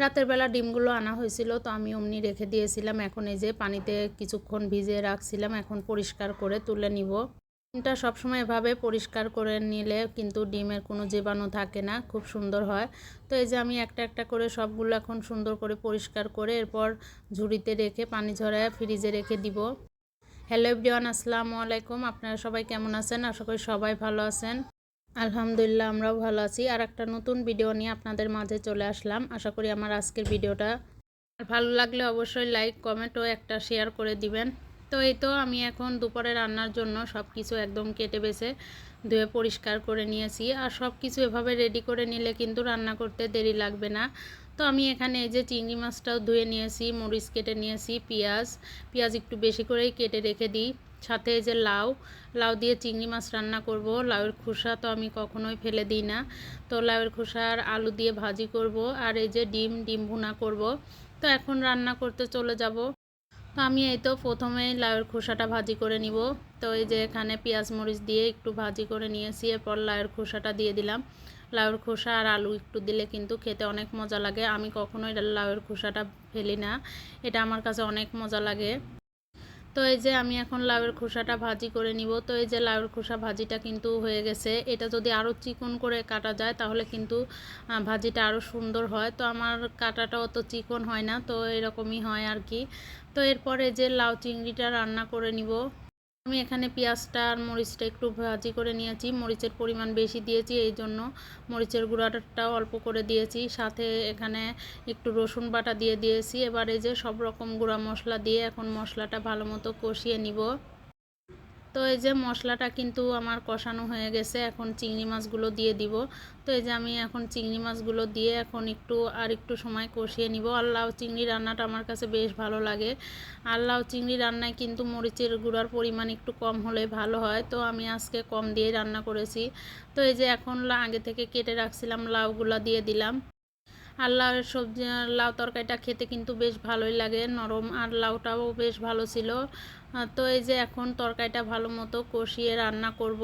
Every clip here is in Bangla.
রাতের বেলা ডিমগুলো আনা হয়েছিল, তো আমি অমনি রেখে দিয়েছিলাম। এখন এই যে পানিতে কিছুক্ষণ ভিজিয়ে রাখছিলাম, এখন পরিষ্কার করে তুলে নিব। ডিমটা সবসময় এভাবে পরিষ্কার করে নিলে কিন্তু ডিমের কোনো জীবাণু থাকে না, খুব সুন্দর হয়। তো এই যে আমি একটা একটা করে সবগুলো এখন সুন্দর করে পরিষ্কার করে এরপর ঝুড়িতে রেখে পানি ঝরায় ফ্রিজে রেখে দিব। হ্যালো এভরিওয়ান, আসসালামু আলাইকুম। আপনারা সবাই কেমন আছেন? আশা করি সবাই ভালো আছেন। আলহামদুলিল্লাহ, আমরাও ভালো আছি। আর একটা নতুন ভিডিও নিয়ে আপনাদের মাঝে চলে আসলাম। আশা করি আমার আজকের ভিডিওটা ভালো লাগলে অবশ্যই লাইক কমেন্ট ও একটা শেয়ার করে দিবেন। তো এই তো আমি এখন দুপুরে রান্নার জন্য সব কিছু একদম কেটে বেছে ধুয়ে পরিষ্কার করে নিয়েছি। আর সব কিছু এভাবে রেডি করে নিলে কিন্তু রান্না করতে দেরি লাগবে না। তো আমি এখানে এই যে চিংড়ি মাছটাও ধুয়ে নিয়েছি, মরিচ কেটে নিয়েছি, পেঁয়াজ পেঁয়াজ একটু বেশি করেই কেটে রেখে দিই। সাথে এই যে লাউ লাউ দিয়ে চিংড়ি মাছ রান্না করব। লাউয়ের খোসা তো আমি কখনোই ফেলে দিই না। তো লাউয়ের খোসা আর আলু দিয়ে ভাজি করব আর এই যে ডিম ডিম ভুনা করব। তো এখন রান্না করতে চলে যাব। তো আমি এই তো প্রথমেই লাউয়ের খোসাটা ভাজি করে নিব। তো এই যে এখানে পেঁয়াজ, মরিচ দিয়ে একটু ভাজি করে নিয়েছি, এরপর লাউয়ের খোসাটা দিয়ে দিলাম। লাউয়ের খোসা আর আলু একটু দিলে কিন্তু খেতে অনেক মজা লাগে। আমি কখনোই লাউয়ের খোসাটা ফেলি না। এটা আমার কাছে অনেক মজা লাগে। তো এই যে আমি এখন লাউয়ের খোসাটা ভাজি করে নিব। তো এই যে লাউয়ের খোসা ভাজিটা কিন্তু হয়ে গেছে। এটা যদি আরও চিকন করে কাটা যায় তাহলে কিন্তু ভাজিটা আরও সুন্দর হয়। তো আমার কাটাটা অত চিকন হয় না। তো এরকমই হয় আর কি। তো এরপরে যে লাউ চিংড়িটা রান্না করে নিব। আমি এখানে পেঁয়াজটা আর মরিচটা একটু ভাজি করে নিয়েছি। মরিচের পরিমাণ বেশি দিয়েছি, এই জন্য মরিচের গুঁড়াটাও অল্প করে দিয়েছি। সাথে এখানে একটু রসুন বাটা দিয়ে দিয়েছি। এবারে যে সব রকম গুঁড়া মশলা দিয়ে এখন মশলাটা ভালো মতো কষিয়ে নিব। তো এই যে মশলাটা কিন্তু আমার কষানো হয়ে গেছে, এখন চিংড়ি মাছগুলো দিয়ে দিব। তো এই যে আমি এখন চিংড়ি মাছগুলো দিয়ে এখন একটু আর একটু সময় কষিয়ে নিব। আর লাউ চিংড়ি রান্নাটা আমার কাছে বেশ ভালো লাগে। আর লাউ চিংড়ি রান্নায় কিন্তু মরিচের গুঁড়ার পরিমাণ একটু কম হলে ভালো হয়। তো আমি আজকে কম দিয়ে রান্না করেছি। তো এই যে এখন আগে থেকে কেটে রাখছিলাম, লাউগুলা দিয়ে দিলাম। আর লাউ সবজি লাউ তরকারিটা খেতে কিন্তু বেশ ভালোই লাগে, নরম আর লাউটাও বেশ ভালো ছিল। তো এই যে এখন তরকারিটা ভালো মতো কষিয়ে রান্না করব।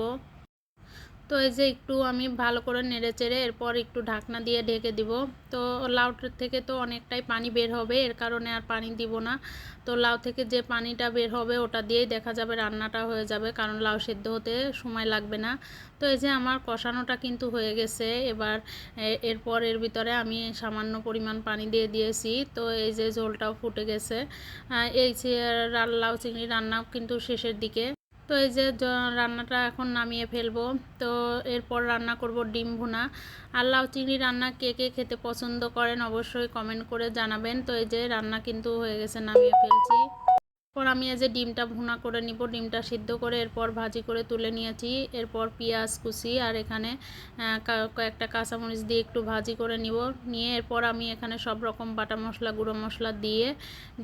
তো এই যে একটু আমি ভালো করে নেড়ে চেড়ে এরপর একটু ঢাকনা দিয়ে ঢেকে দিব। তো লাউটার থেকে তো অনেকটাই পানি বের হবে, এর কারণে আর পানি দিব না। তো লাউ থেকে যে পানিটা বের হবে ওটা দিয়েই দেখা যাবে রান্নাটা হয়ে যাবে, কারণ লাউ সেদ্ধ হতে সময় লাগবে না। তো এই যে আমার কষানোটা কিন্তু হয়ে গেছে, এবার এরপর এর ভিতরে আমি সামান্য পরিমাণ পানি দিয়ে দিয়েছি। তো এই যে ঝোলটাও ফুটে গেছে। এই যে লাউ চিংড়ি রান্নাও কিন্তু শেষের দিকে। তো এই যে রান্নাটা এখন নামিয়ে ফেলব। তো এরপর রান্না করব ডিম ভুনা। আর লাউ চিংড়ি রান্না কে কে খেতে পছন্দ করেন অবশ্যই কমেন্ট করে জানাবেন। তো এই যে রান্না কিন্তু হয়ে গেছে, নামিয়ে ফেলছি। এরপর আমি এই যে ডিমটা ভুনা করে নিব। ডিমটা সিদ্ধ করে এরপর ভাজি করে তুলে নিয়েছি। এরপর পেঁয়াজ কুচি আর এখানে কয়েকটা কাঁচামরিচ দিয়ে একটু ভাজি করে নিব। নিয়ে এরপর আমি এখানে সব রকম বাটা মশলা, গুঁড়ো মশলা দিয়ে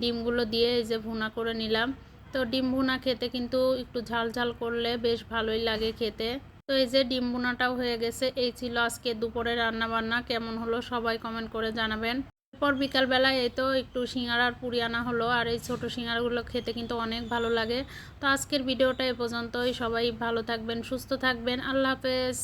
ডিমগুলো দিয়ে এই যে ভুনা করে নিলাম। তো ডিম ভুনা খেতে কিন্তু একটু ঝাল ঝাল করলে বেশ ভালোই লাগে খেতে। তো এই যে ডিম ভুনাটাও হয়ে গেছে, এই ছিল আজকে দুপুরে রান্না বান্না কেমন হলো সবাই কমেন্ট করে জানাবেন। এরপর বিকালবেলায় এই তো একটু সিঙ্গারার পুরি আনা হলো, আর এই ছোটো সিঙ্গারাগুলো খেতে কিন্তু অনেক ভালো লাগে। তো আজকের ভিডিওটা এ পর্যন্তই, সবাই ভালো থাকবেন, সুস্থ থাকবেন, আল্লাহ হাফেজ।